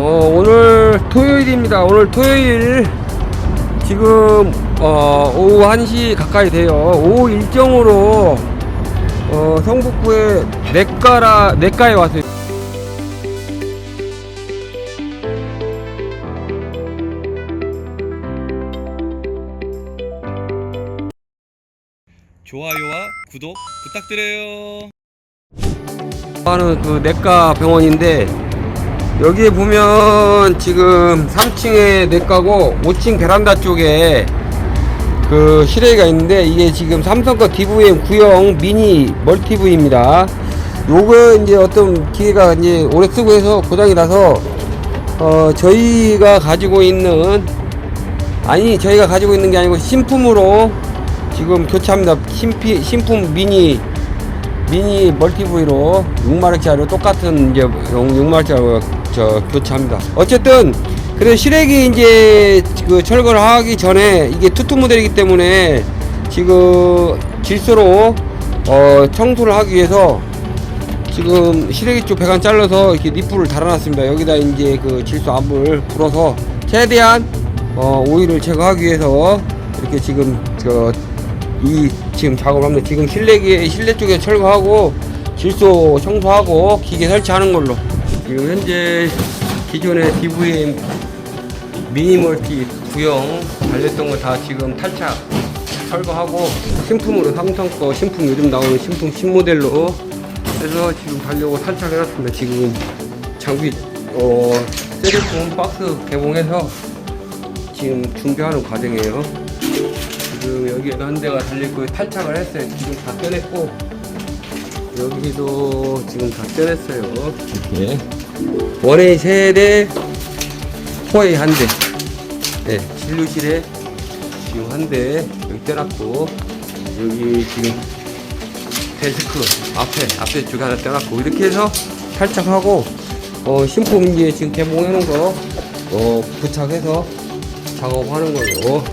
어, 오늘 토요일입니다. 오늘 토요일 지금 어, 오후 1시 가까이 돼요. 오후 일정으로 어, 성북구의 내과라 내과에 왔어요. 좋아요와 구독 부탁드려요. 하는 그 내과 병원인데 여기에 보면 지금 3층에 내과고 5층 베란다 쪽에 그 실외가 있는데 이게 지금 삼성거 DVM 구형 미니 멀티브입니다. 요거 이제 어떤 기계가 이제 오래 쓰고 해서 고장이 나서 어 저희가 가지고 있는 아니 저희가 가지고 있는 게 아니고 신품으로 지금 교체합니다. 신피, 신품 미니 미니 멀티브이로 6만원짜리로 똑같은 이제 6만원짜리로 저 교체합니다. 어쨌든 그래도 실외기 이제 그 철거를 하기 전에 이게 투투 모델이기 때문에 지금 질소로 어 청소를 하기 위해서 지금 실외기 쪽 배관 잘라서 이렇게 니프를 달아놨습니다. 여기다 이제 그 질소 압을 불어서 최대한 어 오일을 제거하기 위해서 이렇게 지금 저 이 지금 작업을 합니다. 지금 실내기 실내 쪽에 철거하고 질소 청소하고 기계 설치하는 걸로 지금 현재 기존의 DVM 미니멀티 구형 달렸던 거 다 지금 탈착 철거하고 신품으로 삼성 거 신품 요즘 나오는 신품 신모델로 해서 지금 달려고 탈착해놨습니다. 지금 장비 어 셀리폰 박스 개봉해서 지금 준비하는 과정이에요. 지금 여기에도 한 대가 달려있고 탈착을 했어요. 지금 다 떼냈고 여기도 지금 다 떼냈어요. 이렇게 원웨이 세대 포웨이 한 대. 네, 진료실에 지금 한 대 여기 떼놨고 여기 지금 데스크 앞에 앞에 쪽에 하나 떼놨고 이렇게 해서 탈착하고 어 신품 이제 지금 개봉해 놓은 거 어, 부착해서 작업하는 거예요.